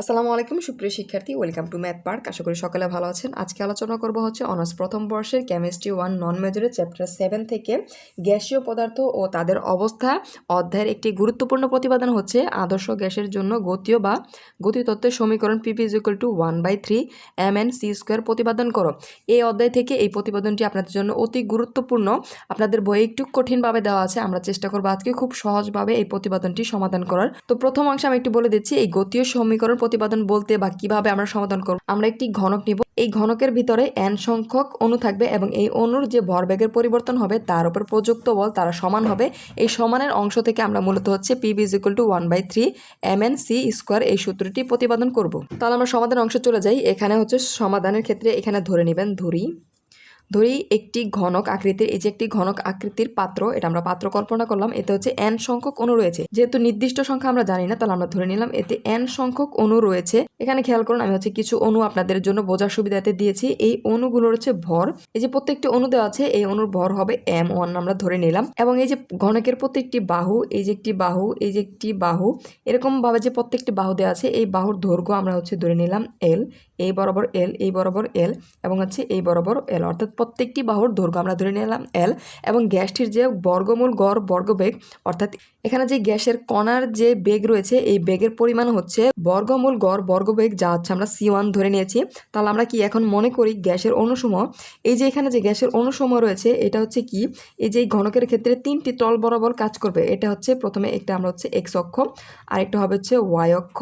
আসসালামু আলাইকুম, সুপ্রিয় শিক্ষার্থী। ওয়েলকাম টু ম্যাথ পার্ক আশা করি সকালে ভালো আছেন। আজকে আলোচনা করব হচ্ছে অনার্স প্রথম বর্ষের কেমিস্ট্রি ওয়ান নন মেজরের চ্যাপ্টার সেভেন থেকে গ্যাসীয় পদার্থ ও তাদের অবস্থা। অধ্যায়ের একটি গুরুত্বপূর্ণ প্রতিপাদন হচ্ছে আদর্শ গ্যাসের জন্য গতীয় বা গতিতত্ত্বের সমীকরণ PV is equal to one by three M N C square প্রতিপাদন করো। এই অধ্যায় থেকে এই প্রতিপাদনটি আপনাদের জন্য অতি গুরুত্বপূর্ণ। আপনাদের বইয়ে একটু কঠিনভাবে দেওয়া আছে। আমরা চেষ্টা করব আজকে খুব সহজভাবে এই প্রতিপাদনটি সমাধান করার। তো প্রথম অংশে আমি একটু বলে দিচ্ছি, এই গতীয় সমীকরণ প্রতিপাদন বলতে বা কীভাবে আমরা সমাধান করব? আমরা একটি ঘনক নিব। এই ঘনকের ভিতরে এন সংখ্যক অণু থাকবে এবং এই অণুর যে ভরবেগের পরিবর্তন হবে, তার উপর প্রযুক্ত বল, তারা সমান হবে। এই সমানের অংশ থেকে আমরা মূলত হচ্ছে PV is equal to one by three M N C square এই সূত্রটি প্রতিপাদন করব। তাহলে আমরা সমাধানের অংশ চলে যাই। এখানে হচ্ছে সমাধানের ক্ষেত্রে এখানে ধরে নেবেন ধরি। ধরি একটি ঘনক আকৃতির, এই যে একটি ঘনক আকৃতির পাত্র, এটা আমরা পাত্র কল্পনা করলাম, এতে হচ্ছে এন সংখ্যক অণু রয়েছে। যেহেতু নির্দিষ্ট সংখ্যা আমরা জানি না, তাহলে আমরা ধরে নিলাম এতে এন সংখ্যক অণু রয়েছে। এখানে খেয়াল করুন, আমি হচ্ছে কিছু অণু আপনাদের জন্য বোঝার সুবিধাতে দিয়েছি। এই অণুগুলোর হচ্ছে ভর, এই যে প্রত্যেকটি অণু দেওয়া আছে, এই অণুর ভর হবে এম ওয়ান আমরা ধরে নিলাম। এবং এই যে ঘনকের প্রত্যেকটি বাহু, এই যে একটি বাহু, এই যে একটি বাহু এরকম ভাবে যে প্রত্যেকটি বাহু দেওয়া আছে, এই বাহুর দৈর্ঘ্য আমরা হচ্ছে ধরে নিলাম এল এই বরাবর এল এই বরাবর এল এবং হচ্ছে এই বরাবর এল অর্থাৎ প্রত্যেকটি বাহুর দৈর্ঘ্য আমরা ধরে নিলাম এল এবং গ্যাসটির যে বর্গমূল গড় বর্গবেগ, অর্থাৎ এখানে যে গ্যাসের কণার যে বেগ রয়েছে, এই বেগের পরিমাণ হচ্ছে বর্গমূল গড় বর্গবেগ যা হচ্ছে আমরা সি ওয়ান ধরে নিয়েছি। তাহলে আমরা কি এখন মনে করি গ্যাসের অনুসমূহ এই যে এখানে যে গ্যাসের অনুসমূহ রয়েছে, এটা হচ্ছে কি? এই যে ঘনকের ক্ষেত্রে তিনটি তল বরাবর কাজ করবে। এটা হচ্ছে প্রথমে একটা আমরা হচ্ছে এক্স অক্ষ, আরেকটা হবে হচ্ছে ওয়াই অক্ষ।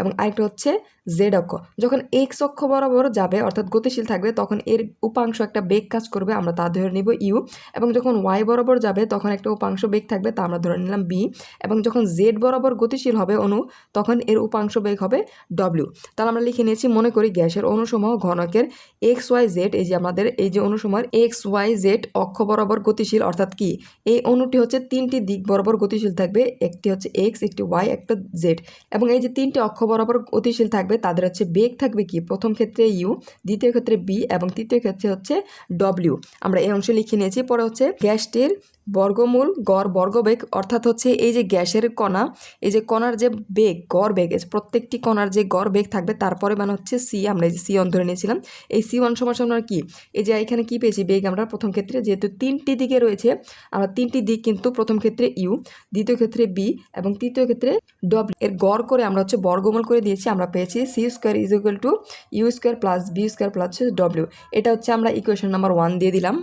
এবং আরেকটা হচ্ছে জেড অক্ষ। যখন এক্স অক্ষ বরাবর যাবে, অর্থাৎ গতিশীল থাকবে, তখন এর উপাংশ একটা বেগ কাজ করবে, আমরা তা ধরে নিব ইউ এবং যখন ওয়াই বরাবর যাবে, তখন একটা উপাংশ বেগ থাকবে, তা আমরা ধরে নিলাম বি এবং যখন জেড বরাবর গতিশীল হবে অণু, তখন এর উপাংশ বেগ হবে ডব্লিউ তাহলে আমরা লিখে নিয়েছি, মনে করি গ্যাসের অনুসমূহ ঘনকের এক্স ওয়াই জেড এই যে আমাদের, এই যে অনুসময়ের এক্স ওয়াই জেড অক্ষ বরাবর গতিশীল, অর্থাৎ কি? এই অণুটি হচ্ছে তিনটি দিক বরাবর গতিশীল থাকবে, একটি হচ্ছে এক্স একটি ওয়াই একটা জেড এবং এই যে তিনটি অক্ষ বরাবর গতিশীল থাকবে, তাদের হচ্ছে বেগ থাকবে কি? প্রথম ক্ষেত্রে ইউ দ্বিতীয় ক্ষেত্রে বি এবং তৃতীয় ক্ষেত্রে হচ্ছে ডব্লিউ আমরা এই অংশে লিখে নিয়েছি, পরে হচ্ছে গ্যাসটির বর্গমূল গড় বর্গবেগ, অর্থাৎ হচ্ছে এই যে গ্যাসের কণা, এই যে কণার যে বেগ, গড় বেগ প্রত্যেকটি কণার যে গড় বেগ থাকবে, তারপরে মানে হচ্ছে সি আমরা এই যে সি ওয়ান ধরে নিয়েছিলাম। এই সি ওয়ান সমান সমান কি? এই যে এখানে কি পেয়েছি? বেগ আমরা প্রথম ক্ষেত্রে, যেহেতু তিনটি দিকে রয়েছে, আমরা তিনটি দিক কিন্তু প্রথম ক্ষেত্রে ইউ দ্বিতীয় ক্ষেত্রে বি এবং তৃতীয় ক্ষেত্রে ডব্লিউ এর গড় করে আমরা হচ্ছে বর্গমূল করে দিয়েছি, আমরা পেয়েছি C square is equal to U square plus V square plus W এটা হচ্ছে আমরা ইকুয়েশন নাম্বার ওয়ান দিয়ে দিলাম।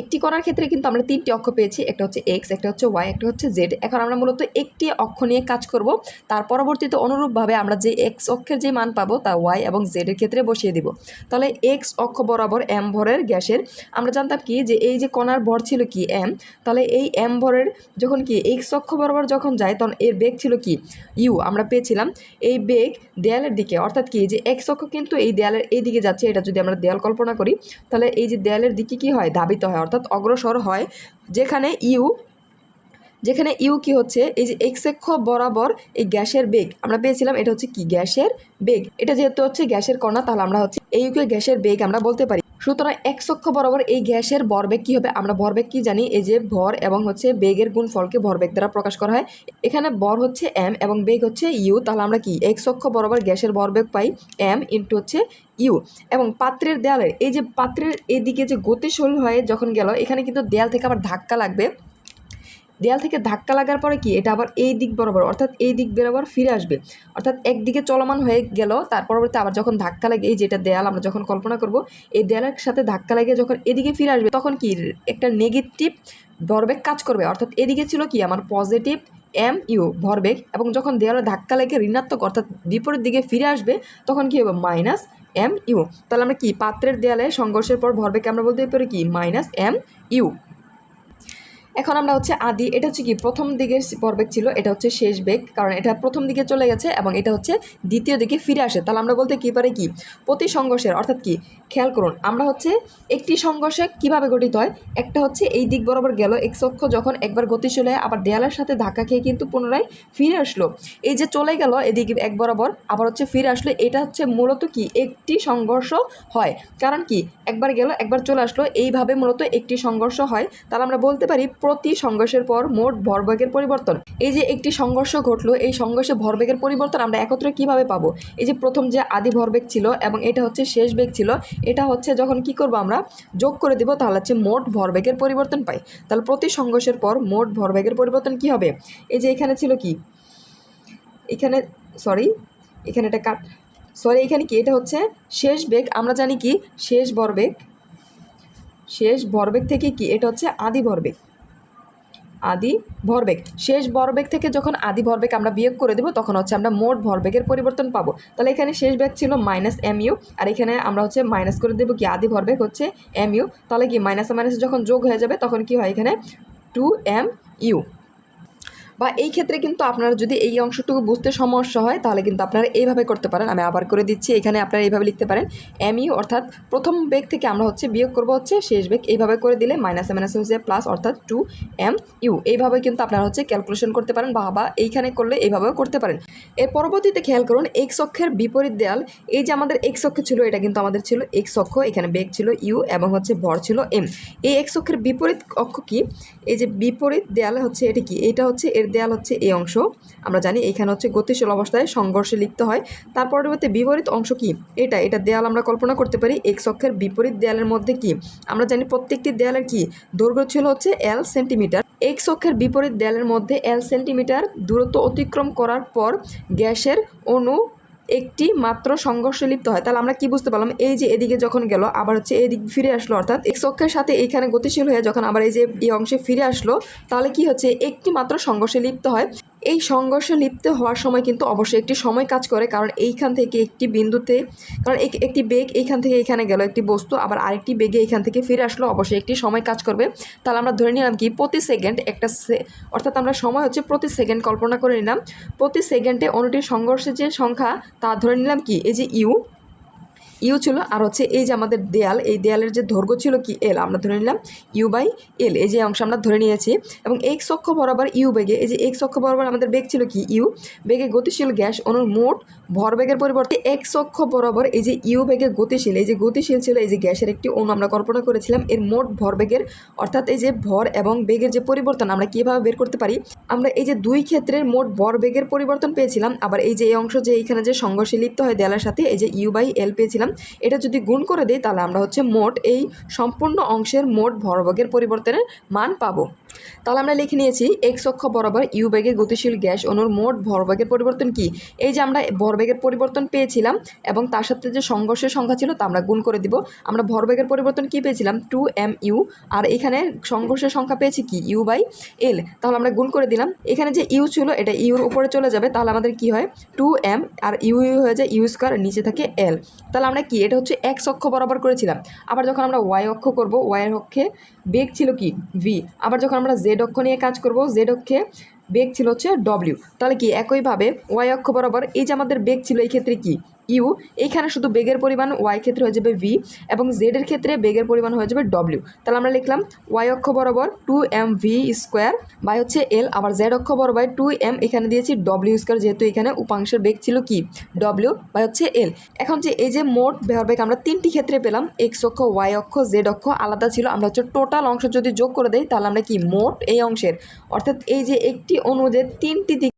একটি কণার ক্ষেত্রে কিন্তু আমরা তিনটি অক্ষ পেয়েছি, একটা হচ্ছে এক্স একটা হচ্ছে ওয়াই একটা হচ্ছে জেড এখন আমরা মূলত একটি অক্ষ নিয়ে কাজ করব, তার পরবর্তীতে অনুরূপভাবে আমরা যে এক্স অক্ষের যে মান পাবো তা ওয়াই এবং জেডের ক্ষেত্রে বসিয়ে দিব। তাহলে এক্স অক্ষ বরাবর এম ভরের গ্যাসের, আমরা জানতাম কি যে এই যে কণার ভর ছিল কি এম তাহলে এই এম ভরের যখন কি এক্স অক্ষ বরাবর যখন যায় তখন এর বেগ ছিল কি? ইউ আমরা পেয়েছিলাম। এই বেগ দেয়ালের দিকে, অর্থাৎ কি যে এক্স অক্ষ কিন্তু এই দেয়ালের এই দিকে যাচ্ছে, এটা যদি আমরা দেয়াল কল্পনা করি, তাহলে এই যে দেয়ালের দিকে কি হয়? ধাবিত হয় অর্থাৎ অগ্রসর হয়, যেখানে ইউ যেখানে ইউ কি হচ্ছে? এই যে এক্সেক্ষ বরাবর এই গ্যাসের বেগ। আমরা পেয়েছিলাম এটা হচ্ছে কি? গ্যাসের বেগ। এটা যেহেতু হচ্ছে গ্যাসের কণা, তাহলে আমরা হচ্ছে এই ইউকে গ্যাসের বেগ আমরা বলতে পারি। সুতরাং এক অক্ষ বরাবর এই গ্যাসের ভরবেগ কী হবে? আমরা ভরবেগ কী জানি? এই যে ভর এবং হচ্ছে বেগের গুণ ফলকে ভরবেগ দ্বারা প্রকাশ করা হয়। এখানে বর হচ্ছে এম এবং বেগ হচ্ছে ইউ তাহলে আমরা কি? এক অক্ষ বরাবর গ্যাসের ভরবেগ পাই এম ইন্টু হচ্ছে ইউ এবং পাত্রের দেয়ালের, এই যে পাত্রের এদিকে যে গতিশীল হয়ে যখন গেল, এখানে কিন্তু দেয়াল থেকে আবার ধাক্কা লাগবে। দেয়াল থেকে ধাক্কা লাগার পরে কি এটা আবার এই দিক বরাবর, অর্থাৎ এই দিক বরাবর ফিরে আসবে। অর্থাৎ একদিকে চলমান হয়ে গেল, তার পরবর্তী আবার যখন ধাক্কা লাগে, এই যেটা দেয়াল আমরা যখন কল্পনা করব, এই দেয়ালের সাথে ধাক্কা লাগে যখন এদিকে ফিরে আসবে, তখন কি একটা নেগেটিভ ভরবেগ কাজ করবে। অর্থাৎ এদিকে ছিল কি? আমার পজিটিভ এম ইউ ভরবেগ এবং যখন দেয়ালে ধাক্কা লেগে ঋণাত্মক, অর্থাৎ বিপরীত দিকে ফিরে আসবে, তখন কি হবে? মাইনাস এম ইউ তাহলে আমরা কি? পাত্রের দেয়ালে সংঘর্ষের পর ভরবেগকে আমরা বলতে পারি কি? মাইনাস এম ইউ এখন আমরা হচ্ছে আদি, এটা হচ্ছে কি প্রথম দিকের পর্বেগ ছিল, এটা হচ্ছে শেষ বেগ কারণ এটা প্রথম দিকে চলে গেছে এবং এটা হচ্ছে দ্বিতীয় দিকে ফিরে আসে। তাহলে আমরা বলতে কী পারি কি? প্রতি সংঘর্ষের, অর্থাৎ কি? খেয়াল করুন, আমরা হচ্ছে একটি সংঘর্ষে কীভাবে গঠিত হয়? একটা হচ্ছে এই দিক বরাবর গেল এক্স অক্ষ যখন একবার গতিশীল হয়ে আবার দেয়ালের সাথে ধাক্কা খেয়ে কিন্তু পুনরায় ফিরে আসলো। এই যে চলে গেল এদিকে এক বরাবর, আবার হচ্ছে ফিরে আসলো, এটা হচ্ছে মূলত কি? একটি সংঘর্ষ হয়। কারণ কি? একবার গেল, একবার চলে আসলো, এইভাবে মূলত একটি সংঘর্ষ হয়। তাহলে আমরা বলতে পারি প্রতি সংঘর্ষের পর মোট ভরবেগের পরিবর্তন। এই যে একটি সংঘর্ষ ঘটলো, এই সংঘর্ষে ভরবেগের পরিবর্তন আমরা একত্রে কীভাবে পাবো? এই যে প্রথম যে আদি ভরবেগ ছিল এবং এটা হচ্ছে শেষ বেগ ছিল, এটা হচ্ছে যখন কি করব আমরা? যোগ করে দিব, তাহলে হচ্ছে মোট ভরবেগের পরিবর্তন পাই। তাহলে প্রতি সংঘর্ষের পর মোট ভরবেগের পরিবর্তন কি হবে? এই যে এখানে ছিল কি? এখানে সরি এখানে এটা কাট সরি এখানে কি? এটা হচ্ছে শেষ বেগ, আমরা জানি কি? শেষ ভরবেগ শেষ ভরবেগ থেকে কি? এটা হচ্ছে আদি ভরবেগ। আদি ভরবেগ। শেষ ভরবেগ থেকে যখন আদি ভরবেগ আমরা বিয়োগ করে দেবো, তখন হচ্ছে আমরা মোট ভরবেগের পরিবর্তন পাবো। তাহলে এখানে শেষ বেগ ছিল মাইনাস এম ইউ আর এখানে আমরা হচ্ছে মাইনাস করে দেবো কি? আদি ভরবেগ হচ্ছে এম ইউ তাহলে কি? মাইনাসে মাইনাসে যখন যোগ হয়ে যাবে, তখন কি হয় এখানে? টু এম ইউ বা এই ক্ষেত্রে কিন্তু আপনারা যদি এই অংশটুকু বুঝতে সমস্যা হয়, তাহলে কিন্তু আপনারা এইভাবে করতে পারেন। আমি আবার করে দিচ্ছি, এখানে আপনারা এইভাবে লিখতে পারেন। এম ইউ অর্থাৎ প্রথম বেগ থেকে আমরা হচ্ছে বিয়োগ করব হচ্ছে শেষ বেগ। এইভাবে করে দিলে মাইনাসে মাইনাসে হচ্ছে প্লাস অর্থাৎ টু এম ইউ এইভাবে কিন্তু আপনারা হচ্ছে ক্যালকুলেশন করতে পারেন বা বা এইখানে করলে এইভাবেও করতে পারেন। এর পরবর্তীতে খেয়াল করুন এক্স অক্ষের বিপরীত দেয়াল, এই যে আমাদের এক্স অক্ষ ছিল, এটা কিন্তু আমাদের ছিল এক্স অক্ষ, এখানে বেগ ছিল ইউ এবং হচ্ছে ভর ছিল এম এই এক্স অক্ষের বিপরীত অক্ষ কি? এই যে বিপরীত দেয়াল হচ্ছে এটা কি? এটা হচ্ছে এর দেয়াল হচ্ছে এই অংশ। আমরা জানি এখানে হচ্ছে গতিশীল অবস্থায় সংঘর্ষে লিপ্ত হয়। তার পরবর্তী বিপরীত অংশ কি? এটা এটা দেয়াল আমরা কল্পনা করতে পারি এক্স অক্ষের বিপরীত দেয়ালের মধ্যে কি? আমরা জানি প্রত্যেকটি দেয়ালের কি? দৈর্ঘ্য ছিল হচ্ছে এল সেন্টিমিটার। এক্স অক্ষের বিপরীত দেয়ালের মধ্যে এল সেন্টিমিটার দূরত্ব অতিক্রম করার পর গ্যাসের অণু একটি মাত্র সংঘর্ষে লিপ্ত হয়। তাহলে আমরা কি বুঝতে পারলাম? এই যে এদিকে যখন গেল, আবার হচ্ছে এদিক ফিরে আসলো, অর্থাৎ এক্স অক্ষের সাথে এইখানে গতিশীল হয়ে যখন আবার এই যে এই অংশে ফিরে আসলো, তাহলে কি হচ্ছে? একটি মাত্র সংঘর্ষে লিপ্ত হয়। এই সংঘর্ষে লিপ্ত হওয়ার সময় কিন্তু অবশ্যই একটি সময় কাজ করে, কারণ এইখান থেকে একটি বিন্দুতে, কারণ এক- একটি বেগ এইখান থেকে এখানে গেল একটি বস্তু, আবার আরেকটি বেগে এইখান থেকে ফিরে আসলো, অবশ্যই একটি সময় কাজ করবে। তাহলে আমরা ধরে নিলাম কি, প্রতি সেকেন্ড একটা অর্থাৎ আমরা সময় হচ্ছে প্রতি সেকেন্ড কল্পনা করে নিলাম। প্রতি সেকেন্ডে অনুটির সংঘর্ষের যে সংখ্যা, তা ধরে নিলাম কি, এই যে ইউ ইউ ছিল আর হচ্ছে এই যে আমাদের দেয়াল এই দেয়ালের যে দৈর্ঘ্য ছিল কি এল আমরা ধরে নিলাম ইউ বাই এল এই যে অংশ আমরা ধরে নিয়েছি এবং এক্স অক্ষ বরাবর ইউ বেগে এই যে এক্স অক্ষ বরাবর আমাদের বেগ ছিল কি ইউ বেগে গতিশীল গ্যাস অনুর মোট ভরবেগের পরিবর্তে এক্স অক্ষ বরাবর এই যে ইউ বেগে গতিশীল এই যে গতিশীল ছিল এই যে গ্যাসের একটি অণু আমরা কল্পনা করেছিলাম এর মোট ভরবেগের অর্থাৎ এই যে ভর এবং বেগের যে পরিবর্তন আমরা কীভাবে বের করতে পারি আমরা এই যে দুই ক্ষেত্রের মোট ভরবেগের পরিবর্তন পেয়েছিলাম আবার এই যে এই অংশ যে এইখানে যে সংঘর্ষে লিপ্ত হয় দেয়ালের সাথে এই যে ইউ বাই এল পেয়েছিলাম এটা যদি গুণ করে দিই, তাহলে আমরা হচ্ছে মোট এই সম্পূর্ণ অংশের মোট ভরবেগের পরিবর্তনের মান পাবো। তাহলে আমরা লিখে নিয়েছি এক্স অক্ষ বরাবর ইউ বেগে গতিশীল গ্যাস অনুর মোট ভরবেগের পরিবর্তন কি? এই যে আমরা ভরবেগের পরিবর্তন পেয়েছিলাম এবং তার সাথে যে সংঘর্ষের সংখ্যা ছিল, তা আমরা গুণ করে দিব। আমরা ভরবেগের পরিবর্তন কি পেয়েছিলাম? টু এম ইউ আর এখানে সংঘর্ষের সংখ্যা পেয়েছি কি? ইউ বাই এল তাহলে আমরা গুণ করে দিলাম। এখানে যে ইউ ছিল, এটা ইউর উপরে চলে যাবে। তাহলে আমাদের কি হয়? টু এম আর ইউ ইউ হয়ে যায় ইউ স্কোয়ার নিচে থাকে এল তাহলে আমরা কি? এটা হচ্ছে এক্স অক্ষ বরাবর করেছিলাম। আবার যখন আমরা ওয়াই অক্ষ করব ওয়াইয়ের অক্ষে বেগ ছিল কি? ভি আবার যখন আমরা জেড অক্ষ নিয়ে কাজ করব জেড অক্ষে বেগ ছিল হচ্ছে ডব্লিউ তাহলে কি একইভাবে ওয়াই অক্ষ বরাবর এই যে আমাদের বেগ ছিল, এই ক্ষেত্রে কি? ইউ এইখানে শুধু বেগের পরিমাণ ওয়াই ক্ষেত্রে হয়ে যাবে ভি এবং জেডের ক্ষেত্রে বেগের পরিমাণ হয়ে যাবে ডব্লিউ তাহলে আমরা লিখলাম ওয়াই অক্ষ বরাবর two M V square by হচ্ছে এল আবার জেড অক্ষ বরাবর টু এম এখানে দিয়েছি ডব্লিউ স্কোয়ার যেহেতু এখানে উপাংশের বেগ ছিল কি? ডব্লিউ বাই হচ্ছে এল এখন যে এই যে মোট বেগ আমরা তিনটি ক্ষেত্রে পেলাম এক্স অক্ষ ওয়াই অক্ষ জেড অক্ষ আলাদা ছিল, আমরা হচ্ছে টোটাল অংশ যদি যোগ করে দেই, তাহলে আমরা কি? মোট এই অংশের। অর্থাৎ এই যে একটি যে তিনটি দিক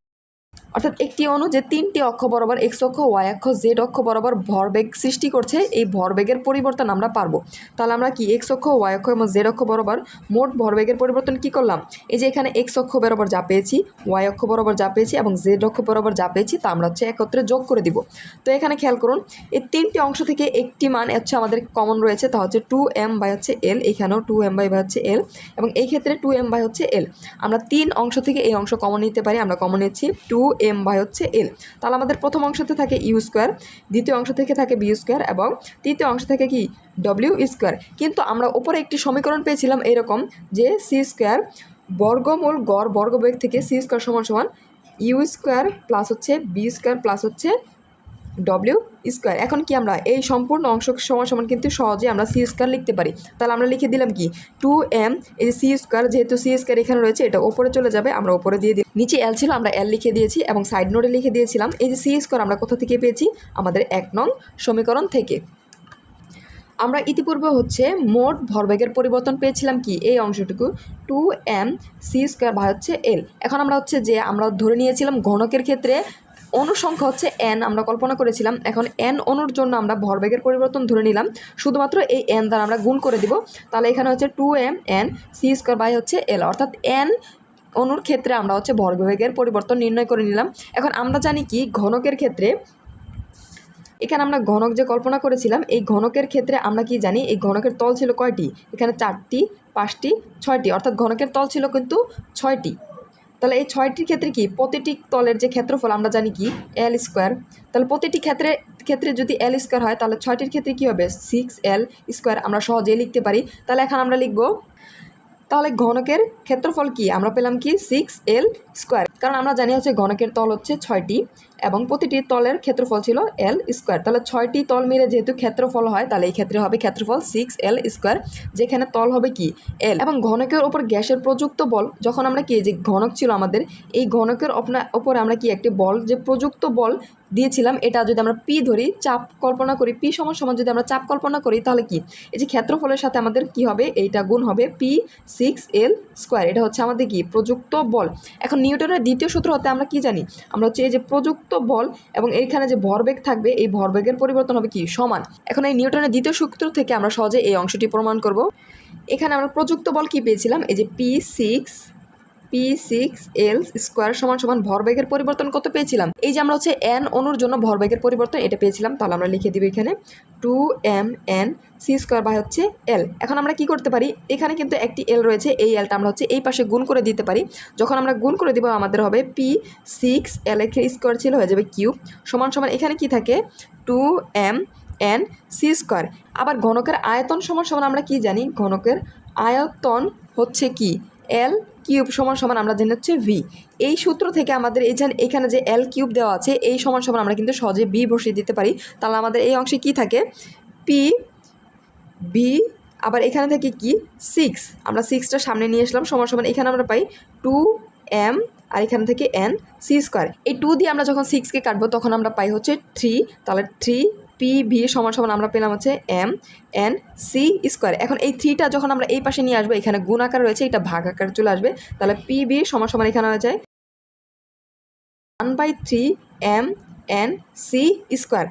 অর্থাৎ একটি অণু যে তিনটি অক্ষ বরাবর এক্স অক্ষ ওয়াই অক্ষ জেড অক্ষ বরাবর ভরবেগ সৃষ্টি করছে, এই ভরবেগের পরিবর্তন আমরা পারব। তাহলে আমরা কি এক্স অক্ষ ওয়াই অক্ষ এবং জেড অক্ষ বরাবর মোট ভরবেগের পরিবর্তন কি করলাম? এই যে এখানে এক্স অক্ষ বরাবর যা পেয়েছি ওয়াই অক্ষ বরাবর যা পেয়েছি এবং জেড অক্ষ বরাবর যা পেয়েছি, তা আমরা হচ্ছে একত্রে যোগ করে দিব। তো এখানে খেয়াল করুন, এই তিনটি অংশ থেকে একটি মান হচ্ছে আমাদের কমন রয়েছে, তা হচ্ছে টু এম বাই হচ্ছে এল এখানেও টু এম বাই হচ্ছে এল এবং এই ক্ষেত্রে টু এম বাই হচ্ছে এল আমরা তিন অংশ থেকে এই অংশ কমন নিতে পারি, আমরা কমন নিচ্ছি টু এম বাই হচ্ছে এল তাহলে আমাদের প্রথম অংশতে থাকে ইউ স্কোয়ার দ্বিতীয় অংশ থেকে থাকে বি স্কোয়ার এবং তৃতীয় অংশ থেকে কি? ডব্লিউ স্কোয়ার কিন্তু আমরা ওপরে একটি সমীকরণ পেয়েছিলাম এরকম যে সি স্কোয়ার বর্গমূল গড় বর্গবেগ থেকে সি স্কোয়ার সমান সমান ইউ স্কোয়ার প্লাস হচ্ছে বি স্কোয়ার প্লাস হচ্ছে ডব্লিউ স্কোয়ার এখন কি আমরা এই সম্পূর্ণ অংশ সমান সমান কিন্তু সহজে আমরা সি স্কোয়ার লিখতে পারি। তাহলে আমরা লিখে দিলাম কি? টু এম এই যে সি স্কোয়ার যেহেতু সি স্কোয়ার এখানে রয়েছে, এটা ওপরে চলে যাবে, আমরা ওপরে দিয়ে দিই নিচে এল ছিল, আমরা এল লিখে দিয়েছি এবং সাইড নোটে লিখে দিয়েছিলাম। এই যে সি স্কোয়ার আমরা কোথা থেকে পেয়েছি? আমাদের এক নং সমীকরণ থেকে। আমরা ইতিপূর্বে হচ্ছে মোট ভরবেগের পরিবর্তন পেয়েছিলাম কি? এই অংশটুকু। টু এম সি স্কোয়ার ভাগ হচ্ছে এল এখন আমরা হচ্ছে যে আমরা ধরে নিয়েছিলাম ঘনকের ক্ষেত্রে অনুর সংখ্যা হচ্ছে এন আমরা কল্পনা করেছিলাম। এখন এন অনুর জন্য আমরা ভরবেগের পরিবর্তন ধরে নিলাম। শুধুমাত্র এই এন দ্বারা আমরা গুণ করে দিব। তাহলে এখানে হচ্ছে two M N C square by হচ্ছে এল অর্থাৎ এন অনুর ক্ষেত্রে আমরা হচ্ছে ভরবেগের পরিবর্তন নির্ণয় করে নিলাম। এখন আমরা জানি কি, ঘনকের ক্ষেত্রে এখানে আমরা ঘনক যে কল্পনা করেছিলাম, এই ঘনকের ক্ষেত্রে আমরা কি জানি, এই ঘনকের তল ছিল কয়টি? এখানে চারটি, পাঁচটি, ছয়টি। অর্থাৎ ঘনকের তল ছিল কিন্তু ছয়টি। তাহলে এই ছয়টির ক্ষেত্রে কি? প্রতিটি তলের যে ক্ষেত্রফল আমরা জানি কি? এল স্কোয়ার তাহলে প্রতিটি ক্ষেত্রে ক্ষেত্রে যদি এল স্কোয়ার হয়, তাহলে ছয়টির ক্ষেত্রে কী হবে? সিক্স এল স্কোয়ার আমরা সহজেই লিখতে পারি। তাহলে এখন আমরা লিখব, তাহলে ঘনকের ক্ষেত্রফল কি? আমরা পেলাম কি? সিক্স এল স্কোয়ার কারণ আমরা জানি হচ্ছে ঘনকের তল হচ্ছে ছয়টি। এবং প্রতিটি তলের ক্ষেত্রফল ছিল এল স্কোয়ার তাহলে ছয়টি তল মিলে যেহেতু ক্ষেত্রফল হয়, তাহলে এই ক্ষেত্রে হবে ক্ষেত্রফল সিক্স এল স্কোয়ার যেখানে তল হবে কি এল এবং ঘনকের ওপর গ্যাসের প্রযুক্ত বল, যখন আমরা কি যে ঘনক ছিল আমাদের, এই ঘনকের ওপরে আমরা কি একটি বল, যে প্রযুক্ত বল দিয়েছিলাম, এটা যদি আমরা পি ধরি, চাপ কল্পনা করি পি সমান সমান যদি আমরা চাপ কল্পনা করি, তাহলে কি? এই যে ক্ষেত্রফলের সাথে আমাদের কি হবে? এইটা গুণ হবে পি সিক্স এল স্কোয়ার এটা হচ্ছে আমাদের কি? প্রযুক্ত বল। এখন নিউটনের দ্বিতীয় সূত্র হতে আমরা কি জানি? আমরা হচ্ছে এই যে প্রযুক্ত বল এবং এইখানে যে ভরবেগ থাকবে, এই ভরবেগের পরিবর্তন হবে কি? সমান। এখন এই নিউটনের দ্বিতীয় সূত্র থেকে আমরা সহজে এই অংশটি প্রমাণ করব। এখানে আমরা প্রযুক্ত বল কি পেয়েছিলাম? এই যে P six P six L square সমান সমান ভরবেগের পরিবর্তন কত পেয়েছিলাম? এই যে আমরা হচ্ছে এন অনুর জন্য ভরবেগের পরিবর্তন এটা পেয়েছিলাম, তাহলে আমরা লিখে দিব এখানে two M N C square by হচ্ছে এল এখন আমরা কি করতে পারি? এখানে কিন্তু একটি এল রয়েছে, এই এলটা আমরা হচ্ছে এই পাশে গুণ করে দিতে পারি। যখন আমরা গুণ করে দিব, আমাদের হবে পি সিক্স এল এর স্কোয়ার ছিল, হয়ে যাবে কিউব। সমান সমান এখানে কি থাকে? Two M N C square আবার ঘনকের আয়তন সমান সমান আমরা কি জানি? ঘনকের আয়তন হচ্ছে কি? এল কিউব সমান সমান আমরা জানি হচ্ছে ভি। এই সূত্র থেকে আমাদের এখানে এখানে যে এল কিউব দেওয়া আছে, এই সমান সমান আমরা কিন্তু সহজে বি বসিয়ে দিতে পারি। তাহলে আমাদের এই অংশে কি থাকে? পি বি আবার এখানে থেকে কি? সিক্স আমরা সিক্সটা সামনে নিয়ে আসলাম সমান সমান এখানে আমরা পাই টু এম আর এখান থেকে এন সি স্কোয়ার এই টু দিয়ে আমরা যখন সিক্সকে কাটবো, তখন আমরা পাই হচ্ছে থ্রি তাহলে থ্রি পি ভি সমান সমান আমরা পেলাম হচ্ছে এম এন সি স্কোয়ার এখন এই থ্রিটা যখন আমরা এই পাশে নিয়ে আসব, এখানে গুণ আকার রয়েছে, এটা ভাগ আকার চলে আসবে। তাহলে পি ভি সমান সমান এখানে হয়ে যায় one by three M N C square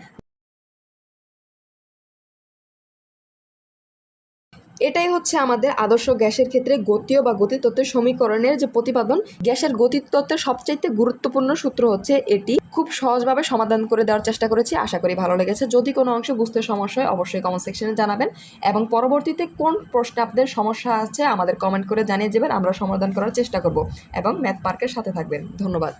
এটাই হচ্ছে আমাদের আদর্শ গ্যাসের ক্ষেত্রে গতীয় বা গতিতত্ত্বের সমীকরণের যে প্রতিপাদন। গ্যাসের গতিতত্ত্বের সবচাইতে গুরুত্বপূর্ণ সূত্র হচ্ছে এটি। খুব সহজভাবে সমাধান করে দেওয়ার চেষ্টা করেছি, আশা করি ভালো লেগেছে। যদি কোনো অংশ বুঝতে সমস্যা হয়, অবশ্যই কমেন্ট সেকশনে জানাবেন। এবং পরবর্তীতে কোন প্রশ্নে আপনাদের সমস্যা আছে, আমাদের কমেন্ট করে জানিয়ে দেবেন, আমরা সমাধান করার চেষ্টা করব। এবং ম্যাথ পার্কের সাথে থাকবেন। ধন্যবাদ।